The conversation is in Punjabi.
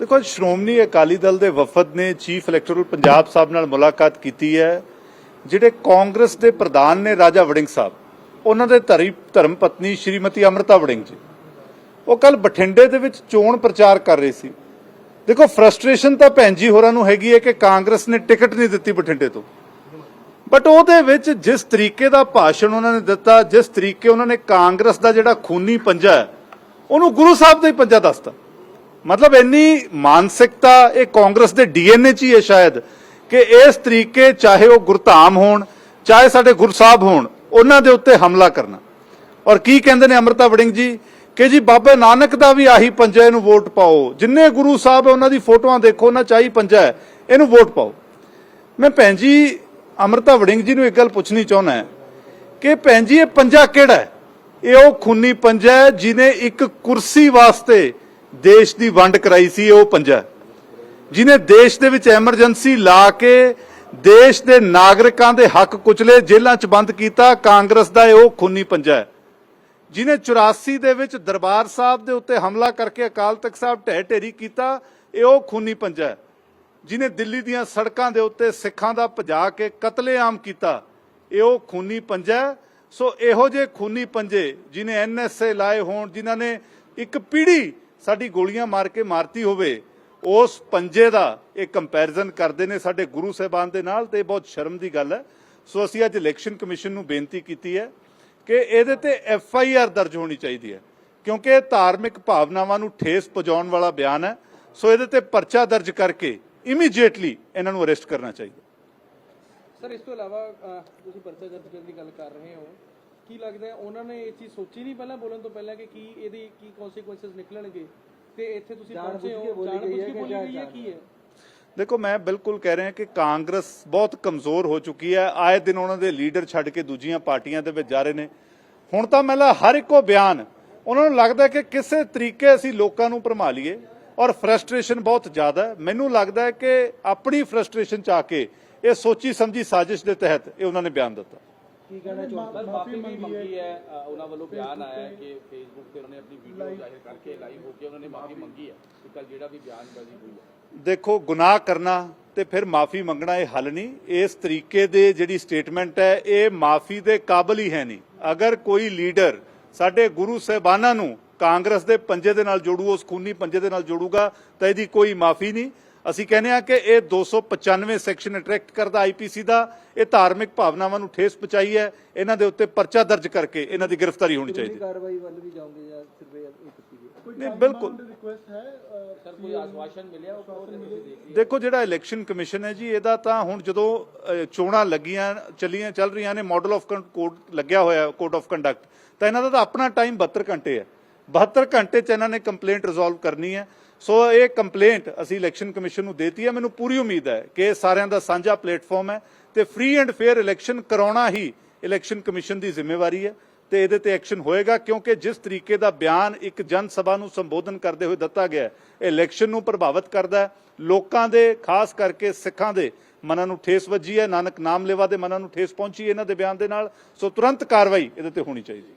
ਦੇਖੋ ਸ਼੍ਰੋਮਣੀ ਅਕਾਲੀ ਦਲ ਦੇ ਵਫਦ ਨੇ ਚੀਫ ਇਲੈਕਟੋਰਲ ਪੰਜਾਬ ਸਾਹਿਬ ਨਾਲ ਮੁਲਾਕਾਤ ਕੀਤੀ ਹੈ, ਜਿਹੜੇ ਕਾਂਗਰਸ ਦੇ ਪ੍ਰਧਾਨ ਨੇ ਰਾਜਾ ਵੜਿੰਗ ਸਾਹਿਬ। ਉਹਨਾਂ ਦੇ ਧਰੀ, ਧਰਮ ਪਤਨੀ ਸ਼੍ਰੀਮਤੀ ਅਮਰਤਾ ਵੜਿੰਗ ਜੀ। ਉਹ ਕੱਲ ਬਠਿੰਡੇ ਦੇ ਵਿੱਚ ਚੋਣ ਪ੍ਰਚਾਰ ਕਰ ਰਹੇ ਸੀ। ਦੇਖੋ, ਫਰਸਟ੍ਰੇਸ਼ਨ ਤਾਂ ਭੈਣ ਜੀ ਹੋਰਾਂ ਨੂੰ ਹੈਗੀ ਹੈ ਕਿ ਕਾਂਗਰਸ ਨੇ ਟਿਕਟ ਨਹੀਂ ਦਿੱਤੀ ਬਠਿੰਡੇ ਤੋਂ। ਬਟ ਉਹਦੇ ਵਿੱਚ ਜਿਸ ਤਰੀਕੇ ਦਾ ਭਾਸ਼ਣ ਉਹਨਾਂ ਨੇ ਦਿੱਤਾ, ਜਿਸ ਤਰੀਕੇ ਉਹਨਾਂ ਨੇ ਕਾਂਗਰਸ ਦਾ ਜਿਹੜਾ ਖੂਨੀ ਪੰਜਾ ਹੈ, ਉਹਨੂੰ ਗੁਰੂ ਸਾਹਿਬ ਦਾ ਹੀ ਪੰਜਾ ਦੱਸਤਾ। ਮਤਲਬ ਇੰਨੀ ਮਾਨਸਿਕਤਾ, ਇਹ ਕਾਂਗਰਸ ਦੇ ਡੀਐਨਏ 'ਚ ਹੀ ਹੈ ਸ਼ਾਇਦ, ਕਿ ਇਸ ਤਰੀਕੇ ਚਾਹੇ ਉਹ ਗੁਰਧਾਮ ਹੋਣ, ਚਾਹੇ ਸਾਡੇ ਗੁਰੂ ਸਾਹਿਬ ਹੋਣ, ਉਹਨਾਂ ਦੇ ਉੱਤੇ ਹਮਲਾ ਕਰਨਾ। ਔਰ ਕੀ ਕਹਿੰਦੇ ਨੇ ਅਮਰਤਾ ਵੜਿੰਗ ਜੀ? ਕਿ ਜੀ ਬਾਬਾ ਨਾਨਕ ਦਾ ਵੀ ਆਹੀ ਪੰਜਾ, ਇਹਨੂੰ ਵੋਟ ਪਾਓ। ਜਿੰਨੇ ਗੁਰੂ ਸਾਹਿਬ ਹੈ, ਉਹਨਾਂ ਦੀ ਫੋਟੋਆਂ ਦੇਖੋ, ਉਹਨਾਂ ਚਾਹੀ ਪੰਜਾ ਹੈ, ਇਹਨੂੰ ਵੋਟ ਪਾਓ। ਮੈਂ ਭੈਣ ਜੀ, ਅਮਰਤਾ ਵੜਿੰਗ ਜੀ ਨੂੰ ਇੱਕ ਗੱਲ ਪੁੱਛਣੀ ਚਾਹੁੰਦਾ ਹਾਂ, ਕਿ ਭੈਣ ਜੀ, ਇਹ ਪੰਜਾ ਕਿਹੜਾ ਹੈ? ਇਹ ਉਹ ਖੂਨੀ ਪੰਜਾ ਹੈ ਜਿਨੇ ਇੱਕ ਕੁਰਸੀ ਵਾਸਤੇ ਦੇਸ਼ ਦੀ ਵੰਡ ਕਰਾਈ ਸੀ ਉਹ ਪੰਜਾ ਹੈ। ਜਿਨੇ ਦੇਸ਼ ਦੇ ਵਿੱਚ ਐਮਰਜੈਂਸੀ ਲਾ ਕੇ ਦੇਸ਼ ਦੇ ਨਾਗਰਿਕਾਂ ਦੇ ਹੱਕ ਕੁਚਲੇ ਜੇਲ੍ਹਾਂ 'ਚ ਬੰਦ ਕੀਤਾ, ਕਾਂਗਰਸ ਦਾ ਇਹ ਉਹ ਖੂਨੀ ਪੰਜਾ ਹੈ ਜਿਨੇ 84 ਦੇ ਵਿੱਚ ਦਰਬਾਰ ਸਾਹਿਬ ਦੇ ਉੱਤੇ ਹਮਲਾ ਕਰਕੇ ਅਕਾਲ ਤਖਤ ਸਾਹਿਬ ਢਹਿ ਢੇਰੀ ਕੀਤਾ, ਇਹ ਉਹ ਖੂਨੀ ਪੰਜਾ ਹੈ ਜਿਨੇ ਦਿੱਲੀ ਦੀਆਂ ਸੜਕਾਂ ਦੇ ਉੱਤੇ ਸਿੱਖਾਂ ਦਾ ਭਜਾ ਕੇ ਕਤਲੇਆਮ ਕੀਤਾ, ਇਹ ਉਹ ਖੂਨੀ ਪੰਜਾ ਹੈ। ਸੋ ਇਹੋ ਜਿਹੇ ਖੂਨੀ ਪੰਜੇ ਜਿਨੇ ਐਨਐਸਏ ਲਾਏ ਹੋਣ ਜਿਨ੍ਹਾਂ ਨੇ ਇੱਕ ਪੀੜ੍ਹੀ ਸਾਡੀ ਗੋਲੀਆਂ ਮਾਰ ਕੇ ਮਾਰਤੀ ਹੋਵੇ, ਉਸ ਪੰਜੇ ਦਾ ਇਹ ਕੰਪੈਰੀਜ਼ਨ ਕਰਦੇ ਨੇ ਸਾਡੇ ਗੁਰੂ ਸਾਹਿਬਾਨ ਦੇ ਨਾਲ ਤੇ ਇਹ ਬਹੁਤ ਸ਼ਰਮ ਦੀ ਗੱਲ ਹੈ। ਸੋ ਅਸੀਂ ਅੱਜ ਇਲੈਕਸ਼ਨ ਕਮਿਸ਼ਨ ਨੂੰ ਬੇਨਤੀ ਕੀਤੀ ਹੈ ਕਿ ਇਹਦੇ ਤੇ ਐਫ ਆਈ ਆਰ ਦਰਜ ਹੋਣੀ ਚਾਹੀਦੀ ਹੈ, ਕਿਉਂਕਿ ਇਹ ਧਾਰਮਿਕ ਭਾਵਨਾਵਾਂ ਨੂੰ ਠੇਸ ਪਹੁੰਚਾਉਣ ਵਾਲਾ ਬਿਆਨ ਹੈ। ਸੋ ਇਹਦੇ ਤੇ ਪਰਚਾ ਦਰਜ ਕਰਕੇ ਇਮੀਡੀਏਟਲੀ ਇਹਨਾਂ ਨੂੰ ਅਰੈਸਟ ਕਰਨਾ ਚਾਹੀਦਾ। ਸਰ, ਇਸ ਤੋਂ ਇਲਾਵਾ ਤੁਸੀਂ ਪਰਚਾ ਦਰਜ ਕਰਨ ਦੀ ਗੱਲ ਕਰ ਰਹੇ ਹੋ। ਕੀ ਲੱਗਦਾ ਉਹਨਾਂ ਨੇ ਇਹ ਚੀਜ਼ ਸੋਚੀ ਨਹੀਂ ਪਹਿਲਾਂ ਬੋਲਣ ਤੋਂ ਪਹਿਲਾਂ ਕਿ ਕੀ ਇਹਦੀ ਕੀ ਕਨਸੀਕੁਐਂਸਸ ਨਿਕਲਣਗੇ? ਤੇ ਇੱਥੇ ਤੁਸੀਂ ਪਹੁੰਚੇ ਹੋ ਜਾਣ ਬੁੱਝ ਕੇ ਬੋਲੀ ਗਈ ਹੈ ਕੀ ਹੈ? ਦੇਖੋ ਮੈਂ ਬਿਲਕੁਲ ਕਹਿ ਰਿਹਾ ਕਿ ਕਾਂਗਰਸ ਬਹੁਤ ਕਮਜ਼ੋਰ ਹੋ ਚੁੱਕੀ ਹੈ। ਆਏ ਦਿਨ ਉਹਨਾਂ ਦੇ ਲੀਡਰ ਛੱਡ ਕੇ ਦੂਜੀਆਂ ਪਾਰਟੀਆਂ ਦੇ ਵਿੱਚ ਜਾ ਰਹੇ ਨੇ। ਹੁਣ ਤਾਂ ਮੈਨੂੰ ਹਰ ਇੱਕੋ ਬਿਆਨ ਉਹਨਾਂ ਨੂੰ ਲੱਗਦਾ ਹੈ ਕਿ ਕਿਸੇ ਤਰੀਕੇ ਅਸੀਂ ਲੋਕਾਂ ਨੂੰ ਭਰਮਾ ਲਈਏ ਔਰ ਫਰਸਟ੍ਰੇਸ਼ਨ ਬਹੁਤ ਜ਼ਿਆਦਾ ਹੈ। ਮੈਨੂੰ ਲੱਗਦਾ ਹੈ ਕਿ ਆਪਣੀ ਫਰਸਟ੍ਰੇਸ਼ਨ ਚ ਆ ਕੇ ਇਹ ਸੋਚੀ ਸਮਝੀ ਸਾਜ਼ਿਸ਼ ਦੇ ਤਹਿਤ ਇਹ ਉਹਨਾਂ ਨੇ ਬਿਆਨ ਦਿੱਤਾ। ਸਰ ਮਾਫੀ ਵੀ ਮੰਗੀ ਹੈ। ਉਹਨਾਂ ਵੱਲੋਂ ਬਿਆਨ ਆਇਆ ਹੈ ਕਿ ਫੇਸਬੁੱਕ ਤੇ ਉਹਨਾਂ ਨੇ ਆਪਣੀ ਵੀਡੀਓ ਜ਼ਾਹਿਰ ਕਰਕੇ ਲਾਈਵ ਹੋ ਕੇ ਉਹਨਾਂ ਨੇ ਮਾਫੀ ਮੰਗੀ ਹੈ ਕਿ ਕੱਲ ਜਿਹੜਾ ਵੀ ਬਿਆਨਬਾਜ਼ੀ ਹੋਈ ਹੈ। ਦੇਖੋ ਗੁਨਾਹ ਕਰਨਾ ਤੇ ਫਿਰ ਮਾਫੀ ਮੰਗਣਾ ਇਹ ਹੱਲ ਨਹੀਂ। ਇਸ ਤਰੀਕੇ ਦੇ ਜਿਹੜੀ ਸਟੇਟਮੈਂਟ ਹੈ ਇਹ ਮਾਫੀ ਦੇ ਕਾਬਿਲ ਹੀ ਹੈ ਨਹੀਂ। ਅਗਰ ਕੋਈ ਲੀਡਰ ਸਾਡੇ ਗੁਰੂ ਸਾਹਿਬਾਨਾਂ ਨੂੰ ਕਾਂਗਰਸ ਦੇ ਪੰਜੇ ਦੇ ਨਾਲ ਜੋੜੂ ਉਸ ਖੂਨੀ ਪੰਜੇ ਦੇ ਨਾਲ ਜੋੜੂਗਾ ਤਾਂ ਇਹਦੀ ਕੋਈ ਮਾਫੀ ਨਹੀਂ। ਅਸੀਂ ਕਹਿੰਦੇ ਆ ਕਿ ਇਹ 295 ਸੈਕਸ਼ਨ ਅਟਰੈਕਟ ਕਰਦਾ ਆਈਪੀਸੀ ਦਾ ਇਹ ਧਾਰਮਿਕ ਭਾਵਨਾਵਾਂ ਨੂੰ ਠੇਸ ਪਹੁੰਚਾਈ ਹੈ ਇਹਨਾਂ ਦੇ ਉੱਤੇ ਪਰਚਾ ਦਰਜ ਕਰਕੇ ਇਹਨਾਂ ਦੀ ਗ੍ਰਿਫਤਾਰੀ ਹੋਣੀ ਚਾਹੀਦੀ। ਹੈ ਕਾਰਵਾਈ ਵੱਲ ਵੀ ਜਾਓਗੇ ਜਾਂ ਸਿਰਫ ਇਹ ਕੀਤੀ ਗਈ ਨਹੀਂ ਬਿਲਕੁਲ। ਦੇਖ ਜਿਹੜਾ ਇਲੈਕਸ਼ਨ ਕਮਿਸ਼ਨ ਹੈ ਜੀ ਇਹਦਾ ਤਾਂ ਹੁਣ ਜਦੋਂ ਚੋਣਾਂ ਲੱਗੀਆਂ ਚੱਲੀਆਂ ਚੱਲ ਰਹੀਆਂ ਨੇ ਮਾਡਲ ਆਫ ਕੋਡ ਲੱਗਿਆ ਹੋਇਆ ਕੋਡ ਆਫ ਕੰਡਕਟ ਤਾਂ ਇਹਨਾਂ ਦਾ ਤਾਂ ਆਪਣਾ ਟਾਈਮ 72 ਘੰਟੇ ਹੈ। 72 ਘੰਟੇ ਚ ਇਹਨਾਂ ਨੇ ਕੰਪਲੇਂਟ ਰਿਜ਼ੋਲਵ ਕਰਨੀ ਹੈ। ਸੋ ਇਹ ਕੰਪਲੇਂਟ ਅਸੀਂ ਇਲੈਕਸ਼ਨ ਕਮਿਸ਼ਨ ਨੂੰ ਦੇਤੀ ਹੈ। ਮੈਨੂੰ ਪੂਰੀ ਉਮੀਦ ਹੈ ਕਿ ਇਹ ਸਾਰਿਆਂ ਦਾ ਸਾਂਝਾ ਪਲੇਟਫਾਰਮ ਹੈ ਤੇ ਫ੍ਰੀ ਐਂਡ ਫੇਅਰ ਇਲੈਕਸ਼ਨ ਕਰਾਉਣਾ ਹੀ ਇਲੈਕਸ਼ਨ ਕਮਿਸ਼ਨ ਦੀ ਜ਼ਿੰਮੇਵਾਰੀ ਹੈ ਤੇ ਇਹਦੇ ਤੇ ਐਕਸ਼ਨ ਹੋਏਗਾ ਕਿਉਂਕਿ ਜਿਸ ਤਰੀਕੇ ਦਾ ਬਿਆਨ ਇੱਕ ਜਨ ਸਭਾ ਨੂੰ ਸੰਬੋਧਨ ਕਰਦੇ ਹੋਏ ਦਿੱਤਾ ਗਿਆ ਹੈ, ਇਲੈਕਸ਼ਨ ਨੂੰ ਪ੍ਰਭਾਵਿਤ ਕਰਦਾ ਹੈ। ਲੋਕਾਂ ਦੇ ਖਾਸ ਕਰਕੇ ਸਿੱਖਾਂ ਦੇ ਮਨਾਂ ਨੂੰ ਠੇਸ ਵੱਜੀ ਹੈ। ਨਾਨਕ ਨਾਮ ਲੇਵਾ ਦੇ ਮਨਾਂ ਨੂੰ ਠੇਸ ਪਹੁੰਚੀ ਇਹਨਾਂ ਦੇ ਬਿਆਨ ਦੇ ਨਾਲ। ਸੋ ਤੁਰੰਤ ਕਾਰਵਾਈ ਇਹਦੇ ਤੇ ਹੋਣੀ ਚਾਹੀਦੀ